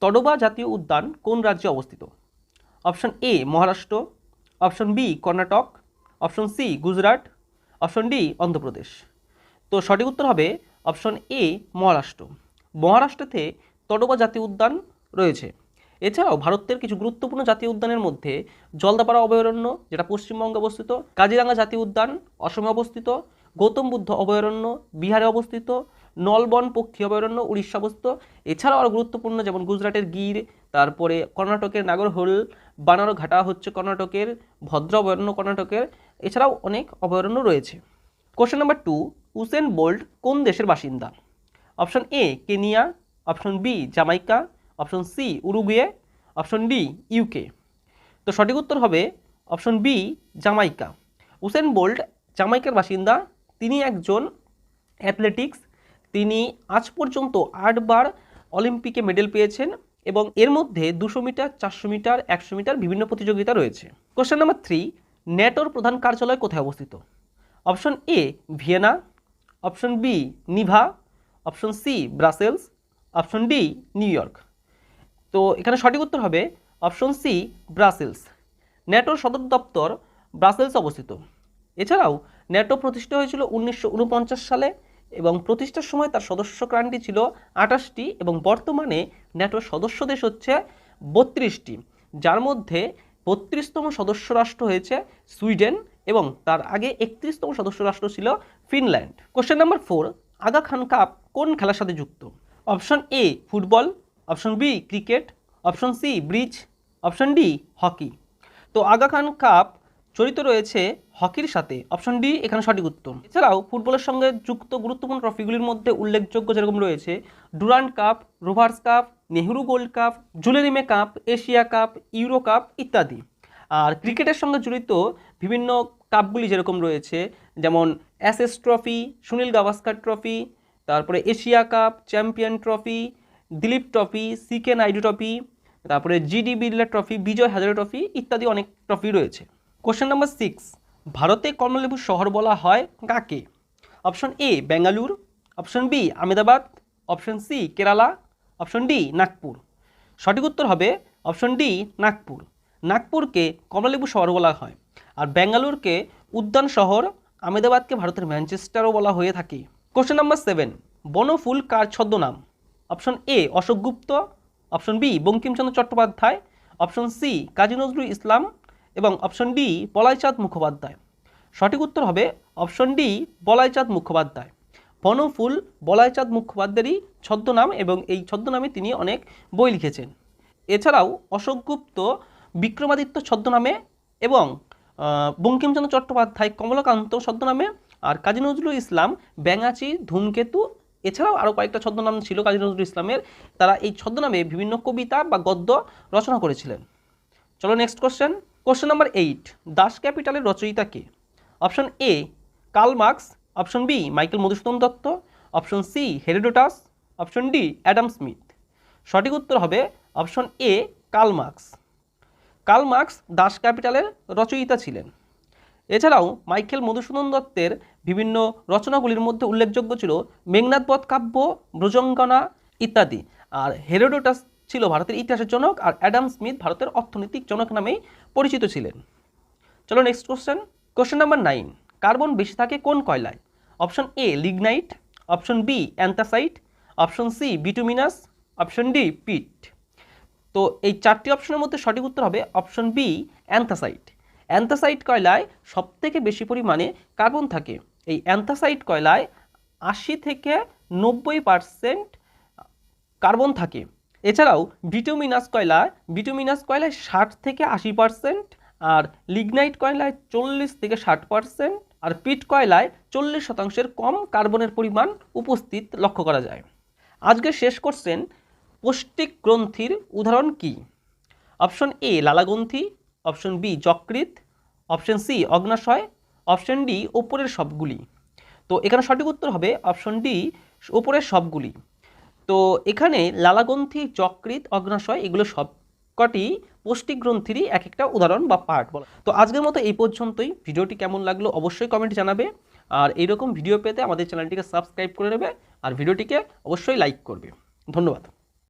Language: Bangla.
তডোবা জাতীয় উদ্যান কোন রাজ্যে অবস্থিত? Option A, Maharashtra. Option B, Karnataka. Option C, Gujarat. Option D, Andhra Pradesh. তো সঠিক উত্তর হবে অপশন এ, মহারাষ্ট্র। মহারাষ্ট্রতে তডোবা জাতীয় উদ্যান রয়েছে। এছাড়াও ভারতের কিছু গুরুত্বপূর্ণ জাতীয় উদ্যানের মধ্যে জলদাপাড়া অভয়ারণ্য, যেটা পশ্চিমবঙ্গে অবস্থিত, কাজিরাঙ্গা জাতীয় উদ্যান, অসমে অবস্থিত, গৌতম বুদ্ধ অভয়ারণ্য, বিহারে অবস্থিত নলবন, পক্ষী অভয়ারণ্য, উড়িষ্যা অবস্থিত এছাড়াও আরও গুরুত্বপূর্ণ যেমন গুজরাটের গির, তারপরে কর্ণাটকের নাগরহোল বানারঘাটা হচ্ছে কর্ণাটকের, ভদ্র অভয়ারণ্য কর্ণাটকের। এছাড়াও অনেক অভয়ারণ্য রয়েছে। Question number two Usain Bolt কোন দেশের বাসিন্দা? Option A Kenya option B Jamaica option C Uruguay option D UK তো সঠিক উত্তর হবে option B Jamaica Usain Bolt জামাইকার বাসিন্দা। তিনি একজন অ্যাথলেটিক্স তিনি আজ পর্যন্ত আটবার অলিম্পিকে মেডেল পেয়েছেন এবং এর মধ্যে দুশো মিটার, চারশো মিটার, একশো মিটার বিভিন্ন প্রতিযোগিতা রয়েছে। কোশ্চেন নাম্বার থ্রি ন্যাটোর প্রধান কার্যালয় কোথায় অবস্থিত? Option A Vienna. Option B Geneva. Option C Brussels. Option D New York. তো এখানে সঠিক উত্তর হবে অপশন সি ব্রাসেলস। ন্যাটোর সদর দপ্তর ব্রাসেলস অবস্থিত। এছাড়াও ন্যাটো প্রতিষ্ঠা হয়েছিল উনিশশো ঊনপঞ্চাশ সালে। এবং প্রতিষ্ঠার সময় তার সদস্য ক্রান্তি ছিল আঠাশটি এবং বর্তমানে ন্যাটোর সদস্য দেশ হচ্ছে বত্রিশটি। যার মধ্যে বত্রিশতম সদস্য রাষ্ট্র হয়েছে সুইডেন এবং তার আগে একত্রিশতম সদস্য রাষ্ট্র ছিল Finland. Question number four Aga Khan cup কোন খেলার সাথে যুক্ত? Option A football option B cricket option C bridge option D hockey. তো আগা খান কাপ জড়িত রয়েছে হকির সাথে। অপশন ডি, এখানে সঠিক উত্তর। এছাড়াও ফুটবলের সঙ্গে যুক্ত গুরুত্বপূর্ণ ট্রফিগুলির মধ্যে উল্লেখযোগ্য যেরকম রয়েছে Durand cup, Rovers cup, Nehru gold cup Jules Rimet cup, Asia cup, Euro cup ইত্যাদি। আর ক্রিকেটের সঙ্গে জড়িত বিভিন্ন কাপগুলি যেরকম রয়েছে, যেমন SS trophy, Sunil Gavaskar trophy, তারপরে Asia cup, champion trophy, Duleep trophy CK Naidu trophy, তারপরে GD Birla trophy, Vijay Hazare trophy ইত্যাদি অনেক ট্রফি রয়েছে। কোশ্চেন নাম্বার সিক্স ভারতে কমলালেবু শহর বলা হয় কাকে? Option A Bengaluru option B Ahmedabad option C Kerala option D Nagpur সঠিক উত্তর হবে অপশন ডি নাগপুর নাগপুরকে কমলালেবু শহর বলা হয়। আর বেঙ্গালুরকে উদ্যান শহর, আহমেদাবাদকে ভারতের ম্যানচেস্টারও বলা হয়ে থাকে। কোশ্চেন নাম্বার সেভেন বনফুল কার ছদ্মনাম? Option A Ashok Gupta. Option B Bankimchandra Chattopadhyay. Option C Kazi Nazrul Islam. এবং অপশন ডি বলাইচাঁদ মুখোপাধ্যায়। সঠিক উত্তর হবে অপশন ডি বলাইচাঁদ মুখোপাধ্যায়। বনফুল বলাইচাঁদ মুখোপাধ্যায়েরই ছদ্মনাম এবং এই ছদ্মনামে তিনি অনেক বই লিখেছেন। এছাড়াও অশোকগুপ্ত বিক্রমাদিত্য ছদ্মনামে এবং বঙ্কিমচন্দ্র চট্টোপাধ্যায় কমলাকান্ত ছদ্মনামে আর কাজী নজরুল ইসলাম, ব্যাঙাচি, ধূমকেতু, এছাড়াও আরও কয়েকটা ছদ্মনাম ছিল কাজী নজরুল ইসলামের। তারা এই ছদ্মনামে বিভিন্ন কবিতা বা গদ্য রচনা করেছিলেন। চলো next question question number eight Das ক্যাপিটালের রচয়িতা কে? Option A Karl Marx option B Michael Madhusudan Dutta. Option C Herodotus option D Adam Smith সঠিক উত্তর হবে option A Karl Marx Karl Marx Das ক্যাপিটালের রচয়িতা ছিলেন। এছাড়াও মাইকেল মধুসূদন দত্তের বিভিন্ন রচনাগুলির মধ্যে উল্লেখযোগ্য ছিল মেঘনাথবধ কাব্য, ব্রজঙ্গনা ইত্যাদি। আর হেরোডোটাস ছিল ভারতের ইতিহাসের জনক আর অ্যাডাম স্মিথ ভারতের অর্থনৈতিক জনক নামেই পরিচিত ছিলেন। চলো next question question number nine carbon বেশি থাকে কোন কয়লায়? Option A lignite option B anthracite option C bituminous option D peat তো এই চারটি অপশনের মধ্যে সঠিক উত্তর হবে অপশন বি অ্যান্থাসাইট অ্যান্থাসাইট কয়লায় সবথেকে বেশি পরিমাণে কার্বন থাকে? এই অ্যান্থাসাইট কয়লায় আশি থেকে নব্বই পারসেন্ট কার্বন থাকে। এছাড়াও বিটুমিনাস কয়লায় বিটুমিনাস কয়লায় ষাট থেকে আশি পার্সেন্ট আর লিগনাইট কয়লায় চল্লিশ থেকে ষাট পার্সেন্ট আর পিট কয়লায় চল্লিশ শতাংশের কম কার্বনের পরিমাণ উপস্থিত লক্ষ্য করা যায়। আজকে শেষ করছেন পৌষ্টিক গ্রন্থির উদাহরণ কি? অপশন এ লালাগ্রন্থি, অপশন বি যকৃত অপশন সি অগ্নাশয়, অপশন ডি ওপরের সবগুলি। তো এখানে সঠিক উত্তর হবে অপশন ডি ওপরের সবগুলি। তো এখানে লালাগ্রন্থি যকৃত অগ্নাশয় এগুলো সবকটি পৌষ্টিক গ্রন্থিরই এক একটা উদাহরণ বা পার্ট বলা তো আজকের মতো এই পর্যন্তই। ভিডিওটি কেমন লাগল অবশ্যই কমেন্ট জানাবে। আর এইরকম ভিডিও পেতে আমাদের চ্যানেলটিকে সাবস্ক্রাইব করে নেবে। আর ভিডিওটিকে অবশ্যই লাইক করবে। ধন্যবাদ।